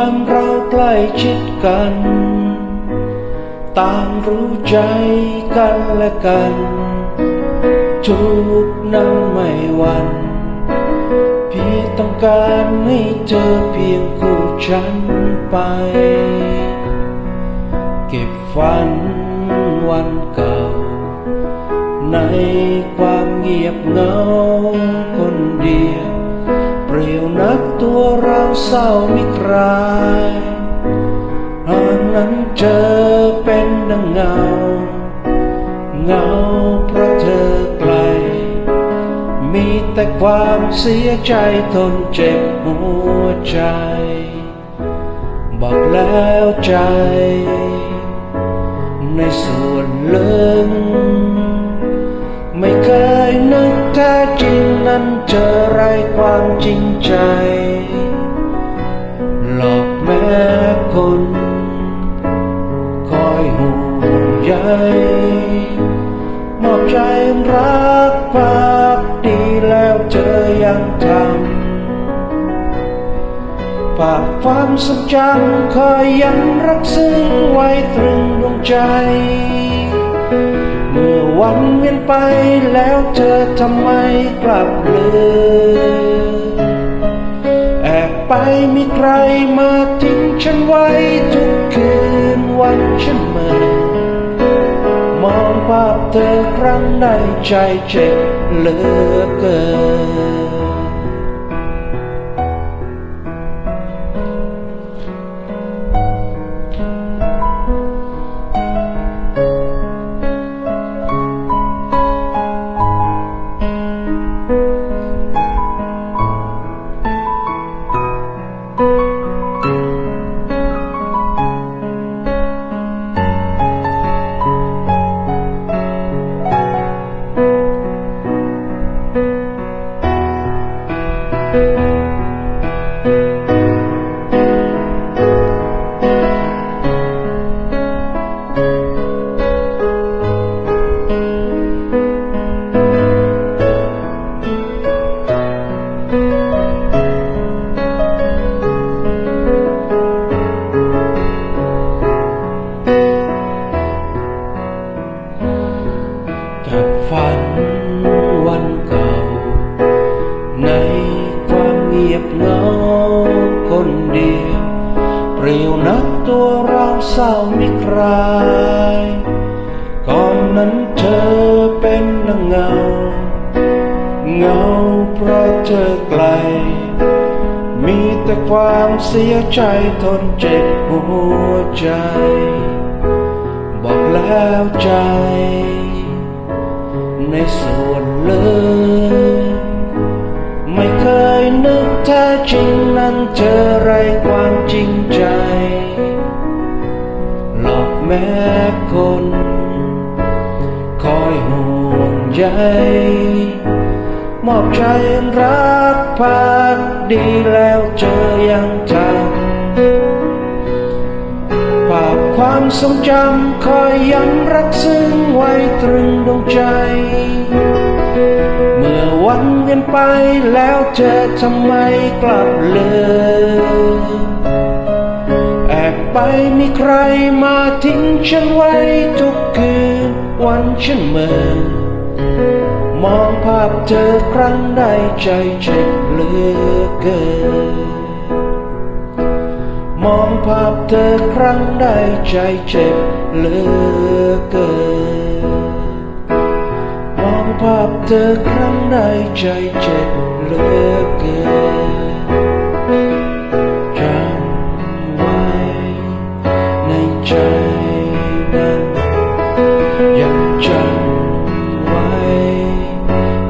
ามเราใกล้ชิดกัน ต่างรู้ใจกันและกัน ทุกนั้นไม่หวันพี่ต้องการให้เธอเพียงคู่ฉันไป เก็บฝันวันเก่า ในความเงียบเหงาคนเดียว ยวนักตัวเราเศร้ามิครายหากนั้นเจอเป็นดังเงา เงาเพราะเธอไกล มีแต่ความเสียใจทนเจ็บหัวใจ บอกแล้วใจ ในส่วนเลึก นั้นเจอไรความจริงใจ หลอกแม้คน คอยห่วงใยมอบใจรักปากดีแล้วเธอยังทำฝากความทรงจำคอยย้ำรักซึ้งไว้ตรึงดวงใจ วันเวียนไปแล้วเธอทำไมกลับเลยแอบไปมีใครมาทิ้งฉันไว้ทุกคืนวันฉันเมื่อมองภาพเธอครั้งใดใจเจ็บเหลือเกิน จา เงียบเหงาคนเดียวเปรี่ยวนักตัวเราเศร้าไม่คลายก่อนนั้นเธอเป็นดังเงา เงาเพราะเธอไกล มีแต่ความเสียใจทนเจ็บหัวใจ บอกแล้วใจ ในส่วนลึก ความจริงใจ หลอกแม้คน คอยห่วงใยมอบใจรักพักดีแล้วเจอยังทำภาพความทรงจำคอยย้ำรักซึ้งไว้ตรึงดวงใจ วันเวียนไปแล้วเธอทำไมกลับเลยแอบไปมีใครมาทิ้งฉันไว้ทุกคืน วันฉันเมื่อมองภาพเธอครั้งใดใจเจ็บเหลือเกิน มองภาพเธอครั้งใดใจเจ็บเหลือเกิน ภาพเธอครั้งใดใจเจ็บเหลือเกินจำไว้ในใจนั้นยังจำไว้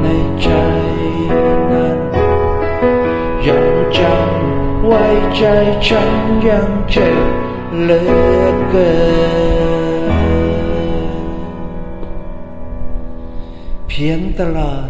ในใจนั้นยังจำไว้ใจฉันยังเจ็บเหลือเกิน เพียงตลอด